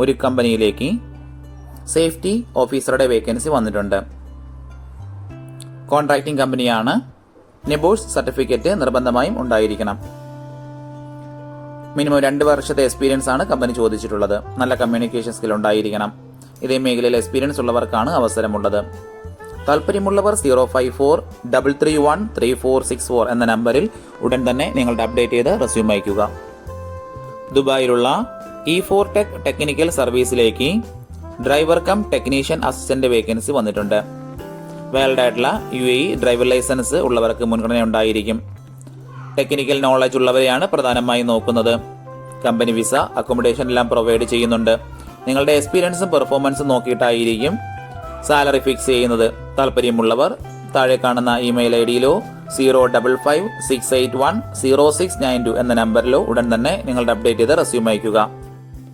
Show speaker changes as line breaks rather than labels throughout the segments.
ഒരു കമ്പനിയിലേക്ക് സേഫ്റ്റി ഓഫീസറുടെ വേക്കൻസി വന്നിട്ടുണ്ട്. കോൺട്രാക്ടിംഗ് കമ്പനിയാണ് നെബോഴ്സ് സർട്ടിഫിക്കറ്റ് നിർബന്ധമായും ഉണ്ടായിരിക്കണം. മിനിമം രണ്ട് വർഷത്തെ എക്സ്പീരിയൻസ് ആണ് കമ്പനി ചോദിച്ചിട്ടുള്ളത്. നല്ല കമ്മ്യൂണിക്കേഷൻ സ്കിൽ ഉണ്ടായിരിക്കണം. ഇതേ മേഖലയിൽ എക്സ്പീരിയൻസ് ഉള്ളവർക്കാണ് അവസരമുള്ളത്. താല്പര്യമുള്ളവർ zero five four double three one three four six four എന്ന നമ്പറിൽ ഉടൻ തന്നെ നിങ്ങളുടെ അപ്ഡേറ്റ് ചെയ്ത് റെസ്യൂം അയക്കുക ദുബായിലുള്ള E four tech technical സർവീസിലേക്ക് driver cum technician assistant vacancy വന്നിട്ടുണ്ട്. വാലിഡ് ആയിട്ടുള്ള യു എ ഡ്രൈവർ ലൈസൻസ് ഉള്ളവർക്ക് മുൻഗണന ഉണ്ടായിരിക്കും. ടെക്നിക്കൽ നോളജ് ഉള്ളവരെയാണ് പ്രധാനമായും നോക്കുന്നത്. കമ്പനി വിസ അക്കോമഡേഷൻ എല്ലാം പ്രൊവൈഡ് ചെയ്യുന്നുണ്ട്. നിങ്ങളുടെ എക്സ്പീരിയൻസും പെർഫോമൻസും നോക്കിയിട്ടായിരിക്കും സാലറി ഫിക്സ് ചെയ്യുന്നത്. താല്പര്യമുള്ളവർ താഴെ കാണുന്ന email I ഡിയിലോ zero double five six eight one zero six nine two എന്ന നമ്പറിലോ ഉടൻ തന്നെ നിങ്ങളുടെ അപ്ഡേറ്റ് ചെയ്ത് റെസ്യൂം അയക്കുക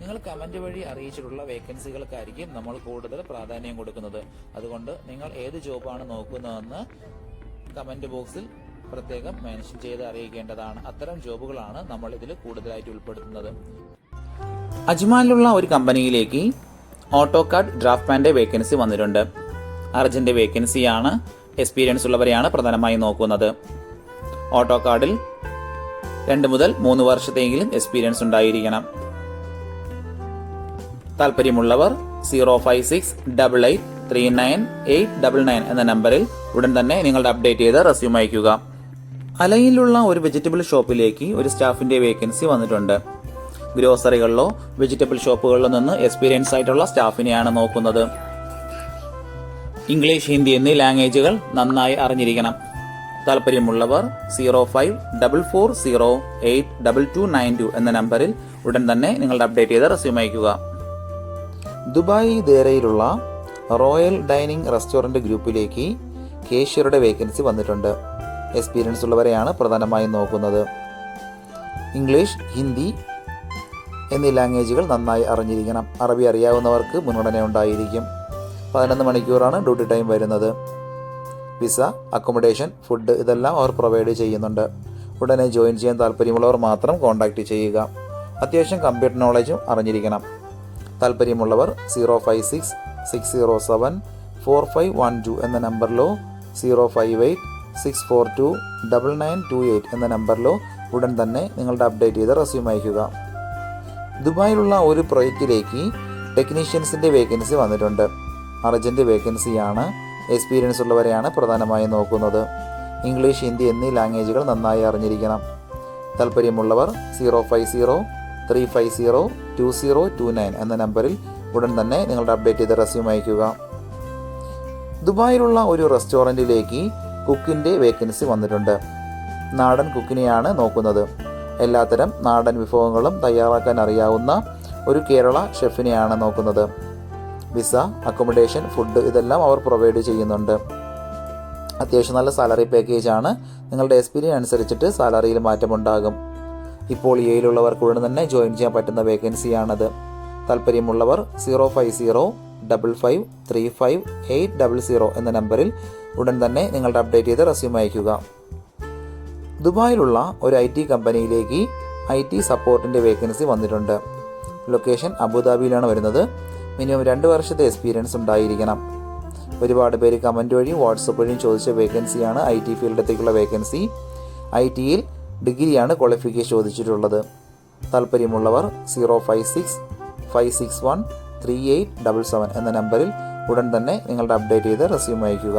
നിങ്ങൾ കമന്റ് വഴി അറിയിച്ചിട്ടുള്ള വേക്കൻസികൾക്കായിരിക്കും നമ്മൾ കൂടുതൽ പ്രാധാന്യം കൊടുക്കുന്നത്. അതുകൊണ്ട് നിങ്ങൾ ഏത് ജോബാണ് നോക്കുന്നതെന്ന് കമന്റ് ബോക്സിൽ പ്രത്യേകം മെൻഷൻ ചെയ്ത് അറിയിക്കേണ്ടതാണ്. അത്തരം ജോബുകളാണ് നമ്മൾ ഇതിൽ കൂടുതലായിട്ട് ഉൾപ്പെടുത്തുന്നത്.
അജ്മാനിലുള്ള ഒരു കമ്പനിയിലേക്ക് ഓട്ടോ കാർഡ് ഡ്രാഫ്റ്റ്മാന്റെ വേക്കൻസി വന്നിട്ടുണ്ട്. അർജന്റ് വേക്കൻസിയാണ് എക്സ്പീരിയൻസ് ഉള്ളവരെയാണ് പ്രധാനമായും നോക്കുന്നത്. ഓട്ടോ കാർഡിൽ രണ്ട് മുതൽ മൂന്ന് വർഷത്തെങ്കിലും എക്സ്പീരിയൻസ് ഉണ്ടായിരിക്കണം. താല്പര്യമുള്ളവർ zero five six double eight three nine eight double nine എന്ന നമ്പറിൽ ഉടൻ തന്നെ നിങ്ങളുടെ അപ്ഡേറ്റ് ചെയ്ത് റെസ്യൂം അയക്കുക അലയിലുള്ള ഒരു വെജിറ്റബിൾ ഷോപ്പിലേക്ക് ഒരു സ്റ്റാഫിന്റെ വേക്കൻസി വന്നിട്ടുണ്ട്. ഗ്രോസറികളിലോ വെജിറ്റബിൾ ഷോപ്പുകളിലോ നിന്ന് എക്സ്പീരിയൻസ് ആയിട്ടുള്ള സ്റ്റാഫിനെയാണ് നോക്കുന്നത്. ഇംഗ്ലീഷ് ഹിന്ദി എന്നീ ലാംഗ്വേജുകൾ നന്നായി അറിഞ്ഞിരിക്കണം. താല്പര്യമുള്ളവർ zero five double four zero eight double two nine two എന്ന നമ്പറിൽ ഉടൻ തന്നെ നിങ്ങളുടെ അപ്ഡേറ്റ് ചെയ്ത റെസ്യൂം അയക്കുക
ദുബായ് ദേരയിലുള്ള റോയൽ ഡൈനിങ് റെസ്റ്റോറന്റ് ഗ്രൂപ്പിലേക്ക് കേഷ്യറുടെ വേക്കൻസി വന്നിട്ടുണ്ട്. എക്സ്പീരിയൻസ് ഉള്ളവരെയാണ് പ്രധാനമായും നോക്കുന്നത്. ഇംഗ്ലീഷ് ഹിന്ദി എന്നീ ലാംഗ്വേജുകൾ നന്നായി അറിഞ്ഞിരിക്കണം. അറബി അറിയാവുന്നവർക്ക് മുൻഗണന ഉണ്ടായിരിക്കും. പതിനൊന്ന് മണിക്കൂറാണ് ഡ്യൂട്ടി ടൈം വരുന്നത്. വിസ അക്കോമഡേഷൻ ഫുഡ് ഇതെല്ലാം അവർ പ്രൊവൈഡ് ചെയ്യുന്നുണ്ട്. ഉടനെ ജോയിൻ ചെയ്യാൻ താല്പര്യമുള്ളവർ മാത്രം കോൺടാക്റ്റ് ചെയ്യുക. അത്യാവശ്യം കമ്പ്യൂട്ടർ നോളജും അറിഞ്ഞിരിക്കണം. താല്പര്യമുള്ളവർ zero five six six zero seven four five one two എന്ന നമ്പറിലോ zero five eight six four two double nine two eight എന്ന നമ്പറിലോ ഉടൻ തന്നെ നിങ്ങളുടെ അപ്ഡേറ്റ് ചെയ്ത റെസ്യൂം അയക്കുക ദുബായിലുള്ള ഒരു പ്രൊജക്റ്റിലേക്ക് ടെക്നീഷ്യൻസിന്റെ വേക്കൻസി വന്നിട്ടുണ്ട്. അർജന്റ് വേക്കൻസിയാണ് എക്സ്പീരിയൻസ് ഉള്ളവരെയാണ് പ്രധാനമായും നോക്കുന്നത്. ഇംഗ്ലീഷ് ഹിന്ദി എന്നീ ലാംഗ്വേജുകൾ നന്നായി അറിഞ്ഞിരിക്കണം. താല്പര്യമുള്ളവർ zero five zero three five zero two zero two nine എന്ന നമ്പറിൽ ഉടൻ തന്നെ നിങ്ങളുടെ അപ്ഡേറ്റ് ചെയ്ത റെസ്യൂം അയക്കുക ദുബായിലുള്ള ഒരു റെസ്റ്റോറന്റിലേക്ക് കുക്കിന്റെ വേക്കൻസി വന്നിട്ടുണ്ട്. നാടൻ കുക്കിനെയാണ് നോക്കുന്നത്. എല്ലാത്തരം നാടൻ വിഭവങ്ങളും തയ്യാറാക്കാൻ അറിയാവുന്ന ഒരു കേരള ഷെഫിനെയാണ് നോക്കുന്നത്. വിസ അക്കോമഡേഷൻ ഫുഡ് ഇതെല്ലാം അവർ പ്രൊവൈഡ് ചെയ്യുന്നുണ്ട്. അത്യാവശ്യം നല്ല സാലറി പാക്കേജാണ് നിങ്ങളുടെ എക്സ്പീരിയൻസ് അനുസരിച്ചിട്ട് സാലറിയിൽ മാറ്റമുണ്ടാകും. ഇപ്പോൾ എയിലുള്ളവർക്ക് ഉടൻ തന്നെ ജോയിൻ ചെയ്യാൻ പറ്റുന്ന വേക്കൻസിയാണത്. താല്പര്യമുള്ളവർ zero five zero double five three five eight double zero എന്ന നമ്പറിൽ ഉടൻ തന്നെ നിങ്ങളുടെ അപ്ഡേറ്റ് ചെയ്ത് റെസ്യൂം അയയ്ക്കുക. ദുബായിലുള്ള ഒരു ഐ ടി കമ്പനിയിലേക്ക് ഐ ടി സപ്പോർട്ടിന്റെ വേക്കൻസി വന്നിട്ടുണ്ട്. ലൊക്കേഷൻ അബുദാബിയിലാണ് വരുന്നത്. മിനിമം രണ്ട് വർഷത്തെ എക്സ്പീരിയൻസ് ഉണ്ടായിരിക്കണം. ഒരുപാട് പേര് കമന്റ് വഴിയും വാട്സപ്പ് വഴിയും ചോദിച്ച വേക്കൻസിയാണ് ഐ ടി ഫീൽഡത്തേക്കുള്ള വേക്കൻസി. ഐ ടിയിൽ ഡിഗ്രിയാണ് ക്വാളിഫിക്കേഷൻ ചോദിച്ചിട്ടുള്ളത്. താല്പര്യമുള്ളവർ zero five six five six one three eight double seven എന്ന നമ്പറിൽ ഉടൻ തന്നെ നിങ്ങളുടെ അപ്ഡേറ്റ് ചെയ്ത് റെസ്യൂം അയയ്ക്കുക.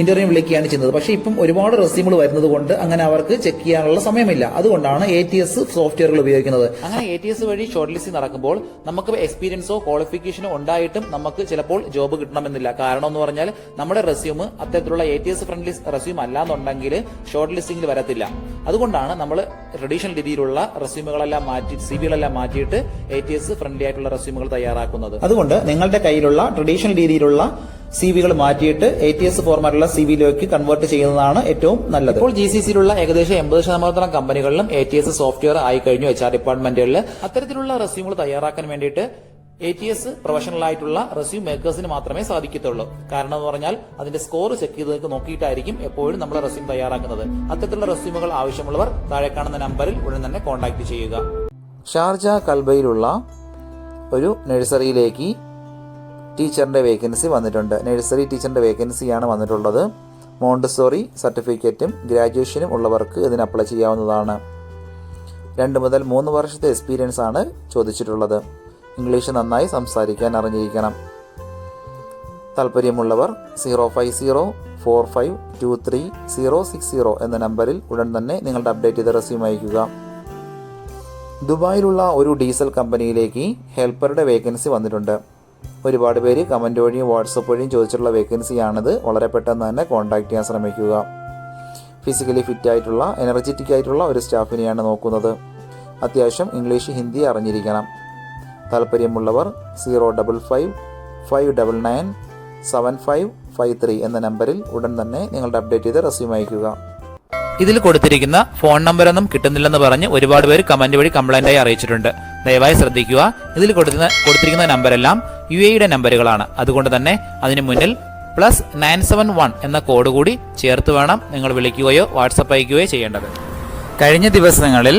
ഇന്റർവ്യൂ വിളിക്കുകയാണ് ചെയ്യുന്നത്. പക്ഷേ ഇപ്പം ഒരുപാട് റെസ്യൂമുകൾ വരുന്നത് കൊണ്ട് അങ്ങനെ അവർക്ക് ചെക്ക് ചെയ്യാനുള്ള സമയമില്ല. അതുകൊണ്ടാണ് എ ടി എസ് സോഫ്റ്റ്വെയറുകൾ ഉപയോഗിക്കുന്നത്. അങ്ങനെ എ ടി എസ് വഴി ഷോർട്ട് ലിസ്റ്റ് നടക്കുമ്പോൾ നമുക്ക് എക്സ്പീരിയൻസോ ക്വാളിഫിക്കേഷനോ ഉണ്ടായിട്ടും നമുക്ക് ചിലപ്പോൾ ജോബ് കിട്ടണമെന്നില്ല. കാരണം എന്ന് പറഞ്ഞാൽ നമ്മുടെ റെസ്യൂം അത്തരത്തിലുള്ള A T S friendly resume അല്ലാന്നുണ്ടെങ്കിൽ ഷോർട്ട് ലിസ്റ്റിംഗിൽ വരത്തില്ല. അതുകൊണ്ടാണ് നമ്മൾ ട്രഡീഷണൽ രീതിയിലുള്ള റെസ്യൂമുകളെല്ലാം മാറ്റി സി സിവികളെല്ലാം മാറ്റിയിട്ട് എ ടി എസ് ഫ്രണ്ട്ലി ആയിട്ടുള്ള റെസ്യൂമുകൾ തയ്യാറാക്കുന്നത്. അതുകൊണ്ട് നിങ്ങളുടെ കയ്യിലുള്ള ട്രഡീഷണൽ രീതിയിലുള്ള സി വികൾ മാറ്റിയിട്ട് എ ടി എസ് ഫോർമാറ്റുള്ള സി വിയിലേക്ക് കൺവേർട്ട് ചെയ്യുന്നതാണ് ഏറ്റവും നല്ലത്. ഇപ്പോൾ ജി സി സിയിലുള്ള ഏകദേശം എൺപത് ശതമാനത്തോളം കമ്പനികളിലും എ ടി എസ് സോഫ്റ്റ്വെയർ ആയി കഴിഞ്ഞു എച്ച് ആർ ഡിപ്പാർട്ട്മെന്റുകളിൽ അത്തരത്തിലുള്ള റെസ്യൂമുകൾ തയ്യാറാക്കാൻ വേണ്ടിയിട്ട് എ ടി എസ് പ്രൊഫഷണൽ ആയിട്ടുള്ള റെസ്യൂം മേക്കേഴ്സിന് മാത്രമേ സാധിക്കത്തുള്ളൂ. കാരണം എന്ന് പറഞ്ഞാൽ അതിന്റെ സ്കോർ ചെക്ക് ചെയ്ത് നോക്കിയിട്ടായിരിക്കും എപ്പോഴും നമ്മൾ റെസ്യൂം തയ്യാറാക്കുന്നത്. അത്തരത്തിലുള്ള റെസ്യൂമുകൾ ആവശ്യമുള്ളവർ താഴെ കാണുന്ന നമ്പറിൽ ഉടൻ തന്നെ കോൺടാക്ട് ചെയ്യുക. ഷാർജ കൽബയിലുള്ള ഒരു നഴ്സറിയിലേക്ക് ടീച്ചറിന്റെ വേക്കൻസി വന്നിട്ടുണ്ട്. നഴ്സറി ടീച്ചറിന്റെ വേക്കൻസിയാണ് വന്നിട്ടുള്ളത്. മോണ്ടസോറി സർട്ടിഫിക്കറ്റും ഗ്രാജുവേഷനും ഉള്ളവർക്ക് ഇതിന് അപ്ലൈ ചെയ്യാവുന്നതാണ്. രണ്ട് മുതൽ മൂന്ന് വർഷത്തെ എക്സ്പീരിയൻസ് ആണ് ചോദിച്ചിട്ടുള്ളത്. ഇംഗ്ലീഷ് നന്നായി സംസാരിക്കാൻ അറിഞ്ഞിരിക്കണം. താല്പര്യമുള്ളവർ zero five zero four five two three zero six zero എന്ന നമ്പറിൽ ഉടൻ തന്നെ നിങ്ങളുടെ അപ്ഡേറ്റ് ചെയ്ത റെസ്യൂം അയയ്ക്കുക. ദുബായിലുള്ള ഒരു ഡീസൽ കമ്പനിയിലേക്ക് ഹെൽപ്പറുടെ വേക്കൻസി വന്നിട്ടുണ്ട്. ഒരുപാട് പേര് കമന്റ് വഴിയും വാട്സപ്പ് വഴിയും ചോദിച്ചിട്ടുള്ള വേക്കൻസിയാണിത്. വളരെ പെട്ടെന്ന് തന്നെ കോൺടാക്ട് ചെയ്യാൻ ശ്രമിക്കുക. ഫിസിക്കലി ഫിറ്റ് ആയിട്ടുള്ള എനർജറ്റിക് ആയിട്ടുള്ള ഒരു സ്റ്റാഫിനെയാണ് നോക്കുന്നത്. അത്യാവശ്യം ഇംഗ്ലീഷ് ഹിന്ദി അറിഞ്ഞിരിക്കണം. താല്പര്യമുള്ളവർ zero double five five double nine seven five five three എന്ന നമ്പറിൽ ഉടൻ തന്നെ നിങ്ങളുടെ അപ്ഡേറ്റ് ചെയ്ത് റെസ്യൂം അയക്കുക
ഇതിൽ കൊടുത്തിരിക്കുന്ന ഫോൺ നമ്പറൊന്നും കിട്ടുന്നില്ലെന്ന് പറഞ്ഞ് ഒരുപാട് പേര് കമന്റ് വഴി കംപ്ലൈന്റായി അറിയിച്ചിട്ടുണ്ട്. ദയവായി ശ്രദ്ധിക്കുക. ഇതിൽ കൊടുക്കുന്ന കൊടുത്തിരിക്കുന്ന നമ്പരെല്ലാം യു എയുടെ നമ്പറുകളാണ്. അതുകൊണ്ട് തന്നെ അതിന് മുന്നിൽ പ്ലസ് നയൻ സെവൻ വൺ എന്ന കോഡ് കൂടി ചേർത്ത് വേണം നിങ്ങൾ വിളിക്കുകയോ വാട്സപ്പ് അയക്കുകയോ ചെയ്യേണ്ടത്. കഴിഞ്ഞ ദിവസങ്ങളിൽ